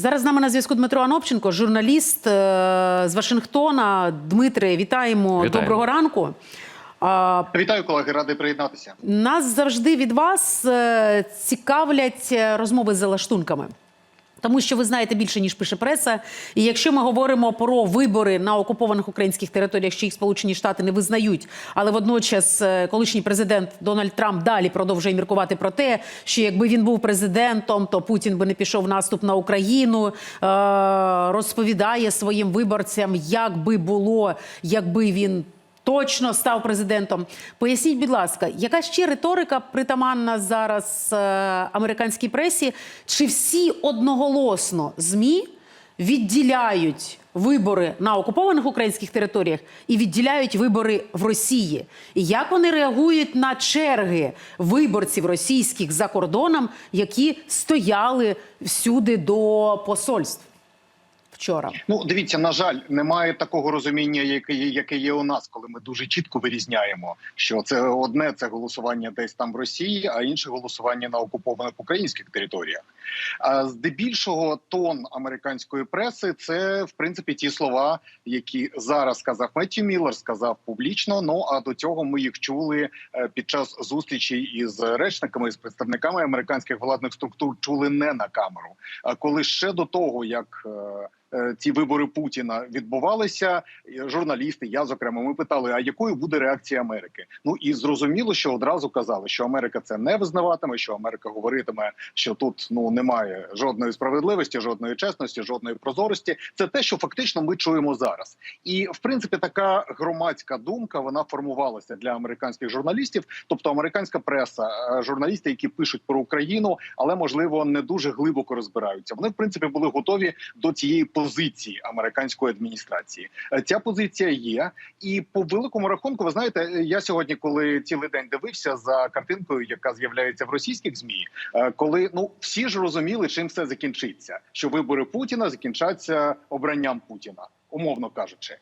Зараз з нами на зв'язку Дмитро Анопченко, журналіст е, з Вашингтона. Дмитре, вітаємо. Вітаємо. Доброго ранку. А, Вітаю, колеги, радий приєднатися. Нас завжди від вас е, цікавлять розмови з залаштунками. Тому що ви знаєте більше ніж пише преса. І якщо ми говоримо про вибори на окупованих українських територіях, що їх Сполучені Штати не визнають, але водночас е, колишній президент Дональд Трамп далі продовжує міркувати про те, що якби він був президентом, то Путін би не пішов наступ на Україну, е, розповідає своїм виборцям, як би було, якби він точно став президентом. Поясніть, будь ласка, яка ще риторика притаманна зараз е, американській пресі? Чи всі одноголосно змі відділяють вибори на окупованих українських територіях і відділяють вибори в Росії? І як вони реагують на черги виборців російських за кордоном, які стояли всюди до посольств вчора? Ну, дивіться, на жаль, немає такого розуміння, яке є, яке є у нас, коли ми дуже чітко вирізняємо, що це одне це голосування десь там в Росії, а інше голосування на окупованих українських територіях. А здебільшого тон американської преси це в принципі ті слова, які зараз сказав Меттю Міллер, сказав публічно. Ну а до цього ми їх чули е, під час зустрічі із речниками з представниками американських владних структур. Чули не на камеру. А коли ще до того, як е, ці вибори Путіна відбувалися, журналісти, я зокрема, ми питали, а якою буде реакція Америки? Ну і зрозуміло, що одразу казали, що Америка це не визнаватиме, що Америка говоритиме, що тут ну немає жодної справедливості, жодної чесності, жодної прозорості. Це те, що фактично ми чуємо зараз. І в принципі, така громадська думка вона формувалася для американських журналістів, тобто американська преса, е, журналісти, які пишуть про Україну, але можливо не дуже глибоко розбираються. Вони в принципі були готові до цієї позиції американської адміністрації. Е, Ця позиція є, і по великому рахунку, ви знаєте, е, я сьогодні, коли цілий день дивився за картинкою, яка з'являється в російських змі, е, коли ну всі ж розуміли, чим все закінчиться, що вибори Путіна закінчаться обранням Путіна. Умовно кажучи,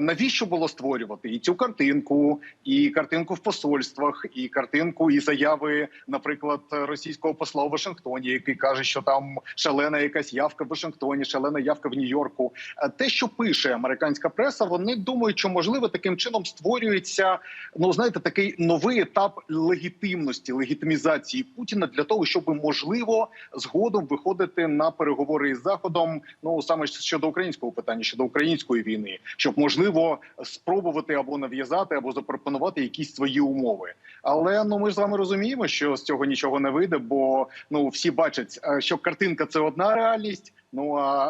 навіщо було створювати і цю картинку, і картинку в посольствах, і картинку, і заяви, наприклад, російського посла у Вашингтоні, який каже, що там шалена якась явка в Вашингтоні, шалена явка в Нью-Йорку. Те, що пише американська преса, вони думають, що можливо таким чином створюється ну знаєте, такий новий етап легітимності, легітимізації Путіна для того, щоб можливо згодом виходити на переговори із заходом. Ну саме щодо українського питання, щодо української війни, щоб можливо спробувати або нав'язати, або запропонувати якісь свої умови. Але ну ми ж з вами розуміємо, що з цього нічого не вийде, бо ну всі бачать, е, що картинка це одна реальність. Ну а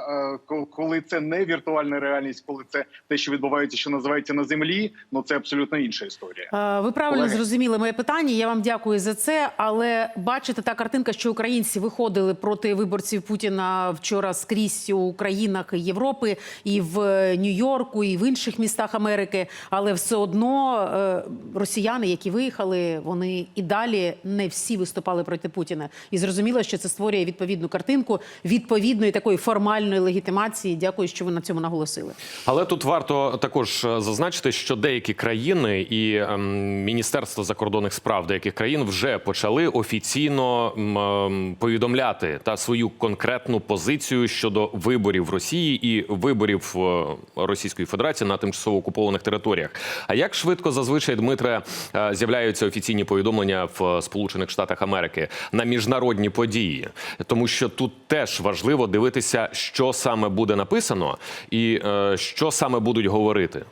е, коли це не віртуальна реальність, коли це те, що відбувається, що називається на землі, ну це абсолютно інша історія. Е, Ви правильно Колеги. зрозуміли моє питання. Я вам дякую за це. Але бачите, та картинка, що українці виходили проти виборців Путіна вчора скрізь у країнах Європи, і в Нью-Йорку, і в інших містах Америки. Але все одно е, росіяни, які виїхали, вони і далі не всі виступали проти Путіна. І зрозуміло, що це створює відповідну картинку відповідної такої формальної легітимації. Дякую, що ви на цьому наголосили. Але тут варто також е, зазначити, що деякі країни і ем, Міністерство закордонних справ деяких країн вже почали офіційно ем, повідомляти та свою конкретну позицію щодо виборів в Росії і виборів е, Російської Федерації на тимчасово окупованих територіях. А як швидко зазвичай Дмитре е, з'являються офіційні повідомлення в Сполучених Штатах Америки на міжнародні події? Тому що тут теж важливо дивитися, що саме буде написано і е, що саме будуть говорити.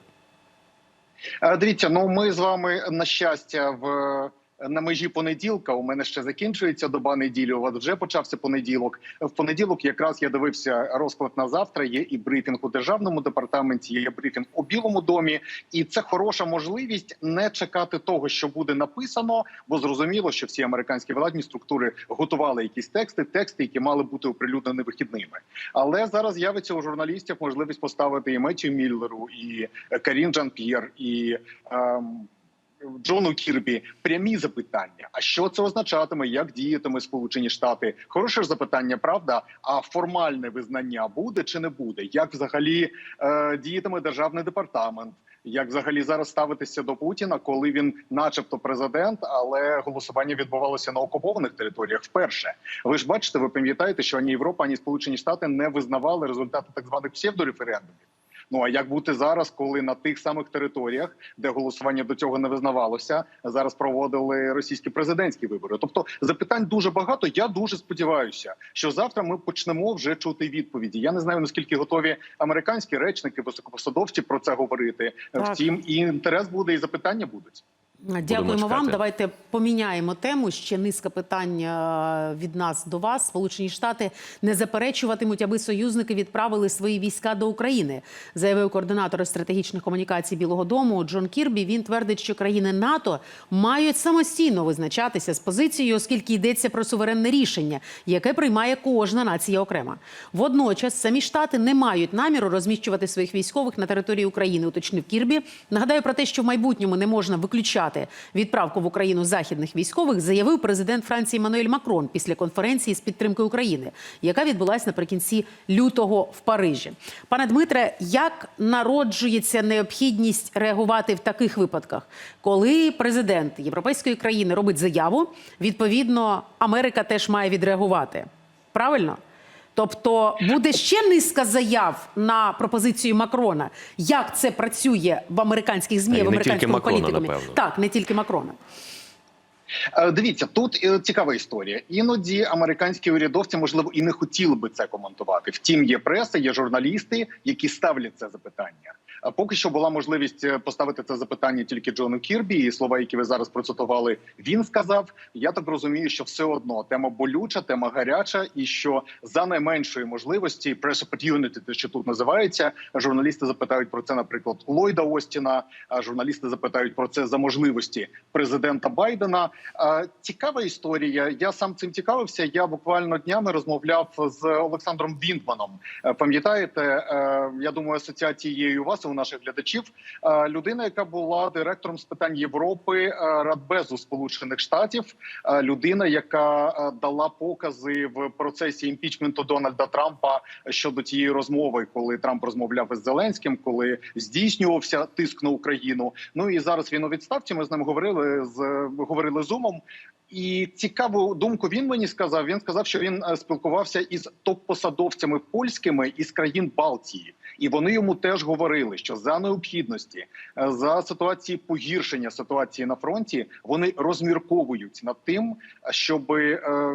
Е, Дивіться, ну ми з вами на щастя в. На межі понеділка у мене ще закінчується доба неділі. У вас вже почався понеділок. В понеділок якраз я дивився розклад на завтра. Є і брифінг у державному департаменті, є брифінг у Білому домі, і це хороша можливість не чекати того, що буде написано, бо зрозуміло, що всі американські владні структури готували якісь тексти, тексти, які мали бути оприлюднені вихідними. Але зараз з'явиться у журналістів можливість поставити і Меттю Міллеру, і Карін Жан П'єр, і ем, Джону Кірбі прямі запитання. А що це означатиме? Як діятиме Сполучені Штати? Хороше ж запитання, правда? А формальне визнання буде чи не буде? Як взагалі е, діятиме державний департамент? Як взагалі зараз ставитися до Путіна, коли він, начебто, президент, але голосування відбувалося на окупованих територіях вперше. Ви ж бачите, ви пам'ятаєте, що ані Європа, ані Сполучені Штати не визнавали результати так званих псевдореферендумів. Ну а як бути зараз, коли на тих самих територіях, де голосування до цього не визнавалося, зараз проводили російські президентські вибори? Тобто запитань дуже багато. Я дуже сподіваюся, що завтра ми почнемо вже чути відповіді. Я не знаю наскільки готові американські речники, високопосадовці про це говорити. Так. Втім, і інтерес буде, і запитання будуть. Дякуємо вам. Давайте поміняємо тему. Ще низка питань е, від нас до вас. Сполучені Штати не заперечуватимуть, аби союзники відправили свої війська до України, заявив координатор стратегічних комунікацій Білого Дому Джон Кірбі. Він твердить, що країни НАТО мають самостійно визначатися з позицією, оскільки йдеться про суверенне рішення, яке приймає кожна нація окремо. Водночас самі штати не мають наміру розміщувати своїх військових на території України, уточнив Кірбі. Нагадаю про те, що в майбутньому не можна виключати відправку в Україну західних військових, заявив президент Франції Мануель Макрон після конференції з підтримки України, яка відбулась наприкінці лютого в Парижі. Пане Дмитре, як народжується необхідність реагувати в таких випадках, коли президент європейської країни робить заяву, відповідно Америка теж має відреагувати. Правильно? Тобто буде ще низка заяв на пропозицію Макрона. Як це працює в американських змі, й в американському Макрона, політикумі? напевно. Так, не тільки Макрона. Е, Дивіться, тут е, цікава історія. Іноді американські урядовці можливо і не хотіли би це коментувати. Втім, є преса, є журналісти, які ставлять це запитання. Поки що була можливість е, поставити це запитання тільки Джону Кірбі, і слова, які ви зараз процитували, він сказав. Я так розумію, що все одно тема болюча, тема гаряча, і що за найменшої можливості press opportunity, те, що тут називається, журналісти запитають про це, наприклад, Ллойда Остіна. а Журналісти запитають про це за можливості президента Байдена. Цікава історія. Я сам цим цікавився. Я буквально днями розмовляв з Олександром Віндманом. Е, Пам'ятаєте, е, я думаю, асоціації у вас, у наших глядачів. Е, Людина, яка була директором з питань Європи е, Радбезу Сполучених Штатів, е, людина, яка дала покази в процесі імпічменту Дональда Трампа щодо тієї розмови, коли Трамп розмовляв із Зеленським, коли здійснювався тиск на Україну. Ну і зараз він у відставці. Ми з ним говорили з говорили зумом. І цікаву думку він мені сказав. Він сказав, що він е, спілкувався із топ-посадовцями польськими із країн Балтії, і вони йому теж говорили, що за необхідності е, за ситуації погіршення ситуації на фронті вони розмірковують над тим, щоб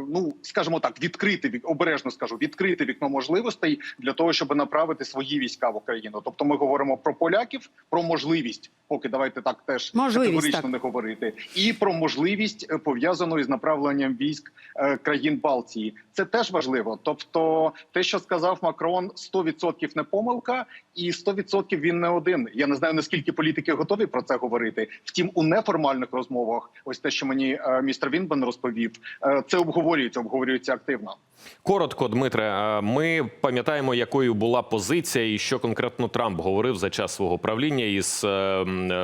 ну скажімо так, відкрити обережно скажу, відкрити вікно можливостей для того, щоб направити свої війська в Україну. Тобто, ми говоримо про поляків, про можливість, поки давайте так теж Можливість, категорично так. не говорити, і про можливість е, пов'язану із направленням військ е, країн Балтії. Це теж важливо. Тобто, те, що сказав Макрон, 100% не помилка, і 100% він не один. Я не знаю наскільки політики готові про це говорити. Втім, у неформальних розмовах, ось те, що мені е, містер Вінбен розповів, е, це обговорюється, обговорюється активно. Коротко, Дмитре, ми пам'ятаємо, якою була позиція, і що конкретно Трамп говорив за час свого правління із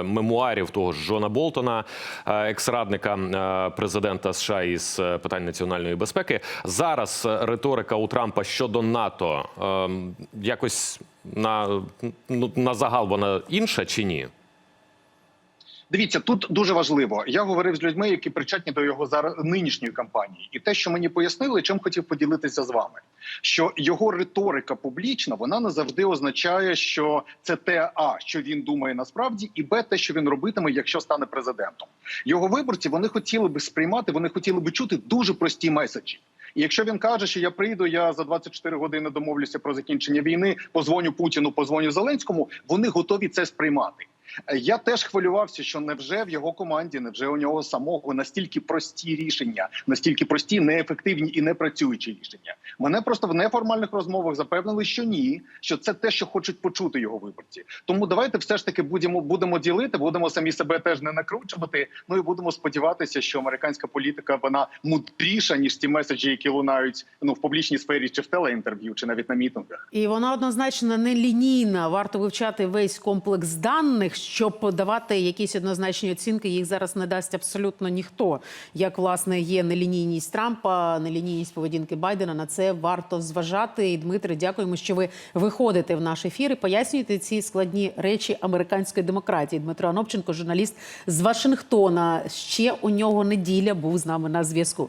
мемуарів того ж Джона Болтона, екс-радника е, президента США із е, питань національної безпеки. Зараз е, риторика у Трампа щодо НАТО е, якось на, ну, на загал вона інша чи ні? Дивіться, тут дуже важливо. Я говорив з людьми, які причетні до його зараз нинішньої кампанії, і те, що мені пояснили, чим хотів поділитися з вами, що його риторика публічна, вона не завжди означає, що це те, а що він думає насправді, і б, те, що він робитиме, якщо стане президентом. Його виборці вони хотіли би сприймати, вони хотіли би чути дуже прості меседжі. І якщо він каже, що я прийду, я за 24 години домовлюся про закінчення війни, позвоню Путіну, позвоню Зеленському, вони готові це сприймати. Я теж хвилювався, що невже в його команді, невже у нього самого настільки прості рішення, настільки прості, неефективні і непрацюючі рішення. Мене просто в неформальних розмовах запевнили, що ні, що це те, що хочуть почути його виборці. Тому давайте все ж таки будемо будемо ділити, будемо самі себе теж не накручувати. Ну і будемо сподіватися, що американська політика вона мудріша ніж ті меседжі, які лунають ну в публічній сфері, чи в телеінтерв'ю, чи навіть на мітингах. І вона однозначно не лінійна. Варто вивчати весь комплекс даних, щоб давати якісь однозначні оцінки, їх зараз не дасть абсолютно ніхто. Як власне є нелінійність Трампа, нелінійність поведінки Байдена. На це варто зважати. І Дмитре, дякуємо, що ви виходите в наш ефір і пояснюєте ці складні речі американської демократії. Дмитро Анопченко, журналіст з Вашингтона. Ще у нього неділя був з нами на зв'язку.